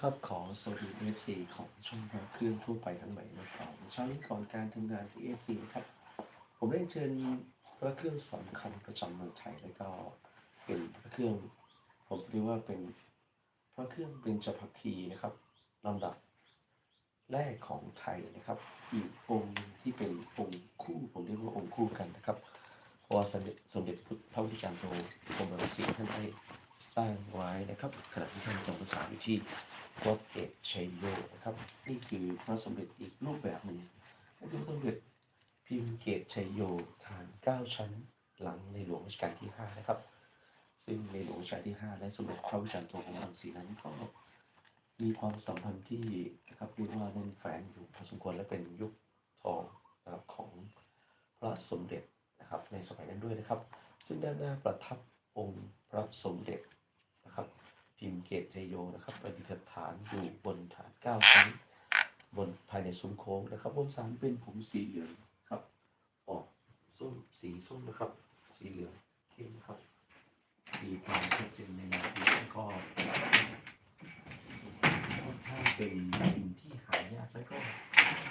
ครับขอสวัสดี FC ของช่องพระเครื่องทั่วไปทั้งหลายนะครับเช้านี้ก่อนการทำงานที่ FC นะครับ ผมได้เชิญพระเครื่องสำคัญประจำเมืองไทยแล้วก็เป็นพระเครื่อง ผมเรียกว่าเป็นพระเครื่องเป็นจพัคคีนะครับลำดับแรกของไทยนะครับ อีกองค์ที่เป็นองค์คู่ผมเรียกว่าองค์คู่กันนะครับเพราะว่าสมเด็จสมเด็จพระพุทธจารย์โตกรมรังสีท่านได้สร้างไว้นะครับขณะที่ท่านจำพรรษาอยู่ที่ วัดเอกชัยโยนะครับ นี่คือพระสมเด็จอีกรูปแบบหนึ่งนั่นคือพระสมเด็จพิมพ์เกตชัยโยฐานเก้าชั้นหลังในหลวงรัชกาลที่ห้านะครับ ซึ่งในหลวงรัชกาลที่ห้าและสมเด็จพระพุทธจารย์โตกรมรังสีนั้นก็มีความสัมพันธ์ที่นะครับเรียกว่าแน่นแฝงอยู่พอสมควรและเป็นยุคทองนะครับของพระสมเด็จนะครับในสมัยนั้นด้วยนะครับ ซึ่งด้านหน้าประทับองค์พระสมเด็จ พิมพ์เกตเจโยนะครับประดิษฐานอยู่บนฐานเก้าชั้น บนภายในซุ้มโค้งนะครับบนสารเป็นผมสีเหลืองครับ ออกส้มสีส้มนะครับ สีเหลืองเข้มครับมีความชัดเจนในงานพิมพ์ก็ค่อนข้างเป็นพิมพ์ที่หายากและก็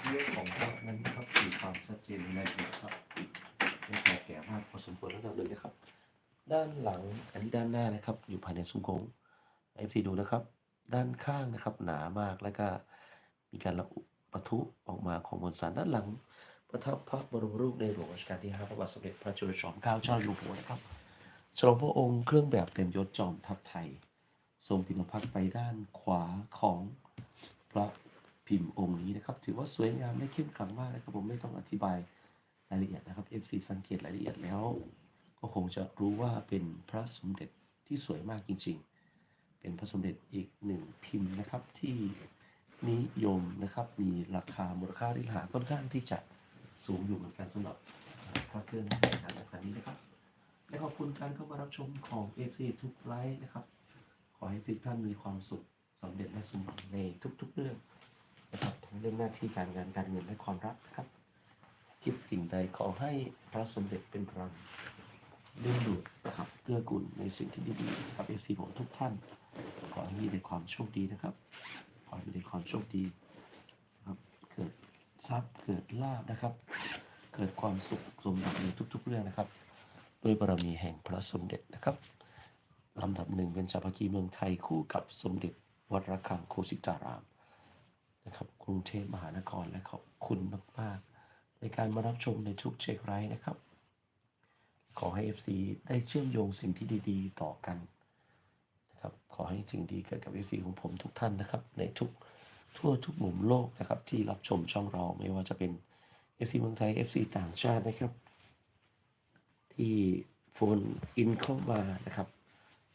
เรื่องของพระนั้นนะครับมีความชัดเจนในงานครับไม่แก่แก่มากพอสมควรระดับหนึ่งนะครับ ด้านหลังอันนี้ด้านหน้านะครับ อยู่ภายในซุ้มโค้ง เอฟซีดูนะครับ ด้านข้างนะครับหนามากแล้วก็มีการระอุปะทุออกมาของมวลสารด้านหลังประทับพระบรมรูปในหลวงรัชกาลที่ 5 พระบาทสมเด็จพระจุลจอมเกล้าเจ้าอยู่หัวนะครับฉลองพระองค์เครื่องแบบเต็มยศจอมทัพไทย ทรงพิมพ์พักไปด้านขวาของพระพิมพ์องค์นี้นะครับ ถือว่าสวยงามและเข้มขลังมากนะครับผมไม่ต้องอธิบายรายละเอียดนะครับ FC สังเกตรายละเอียดแล้ว ก็คงจะรู้ว่าเป็นพระสมเด็จที่สวยมากจริง ๆ เป็นพระสมเด็จอีกหนึ่งพิมพ์นะครับที่นิยมนะครับมีราคามูลค่าที่หาค่อนข้างที่จะสูงอยู่เหมือนกันสำหรับพระเครื่องในงานสำคัญนี้นะครับ และขอบคุณการเข้ามารับชมของ FC ทุกไลฟ์นะครับ ขอให้ทุกท่านมีความสุขสำเร็จและสมหวังในทุก ๆ เรื่องนะครับทั้งเรื่องหน้าที่การงานการเงินและความรักนะครับ คิดสิ่งใดขอให้พระสมเด็จเป็นพลังดึงดูดนะครับเกื้อกูลในสิ่งที่ดีๆกับเอฟซีผมทุกท่าน ขอให้มีแต่ความโชคดีนะครับ ขอให้มีแต่ความโชคดีนะครับ เกิดทรัพย์เกิดลาภนะครับ เกิดความสุขสมบัติในทุก ๆ เรื่องนะครับ ด้วยบารมีแห่งพระสมเด็จนะครับลำดับหนึ่งเป็นชาวพคีเมืองไทยคู่กับสมเด็จวัดระฆังโคสิตารามนะครับกรุงเทพมหานครและขอบคุณมากๆในการมารับชมในทุกเช็คไลท์นะครับ ขอให้ FC ได้เชื่อมโยงสิ่งที่ดี ๆ ต่อกัน ครับขอให้สิ่งดีเกิดกับ FC ของผมทุกท่านนะครับ ในทุกทั่วทุกมุมโลกนะครับ ที่รับชมช่องเราไม่ว่าจะเป็น FC เมืองไทย FC ต่างชาตินะครับ ที่โฟนอินเข้ามานะครับ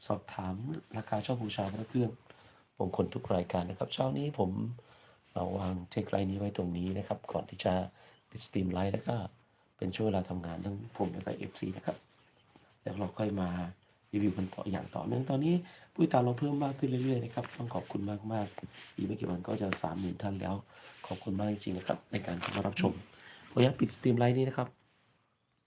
สอบถามราคาเช่าบูชาพระเครื่องมงคลทุกรายการนะครับเช้านี้ผมเอาวางเทคไลน์นี้ไว้ตรงนี้นะครับ ก่อนที่จะปิดสตรีมไลน์แล้วก็เป็นช่วงเวลาทำงานทั้งผมและก็เอฟซีนะครับ แล้วเราค่อยมา รีวิวกันต่ออย่างต่อเนื่องตอนนี้ผู้ติดตามเราเพิ่มมากขึ้นเรื่อยๆนะครับต้องขอบคุณมากๆอีกไม่กี่วันก็จะสามหมื่นท่านแล้ว ขอบคุณมากจริงๆนะครับ ในการเข้ามารับชมผมอยากปิดสตรีมไลน์นี้นะครับ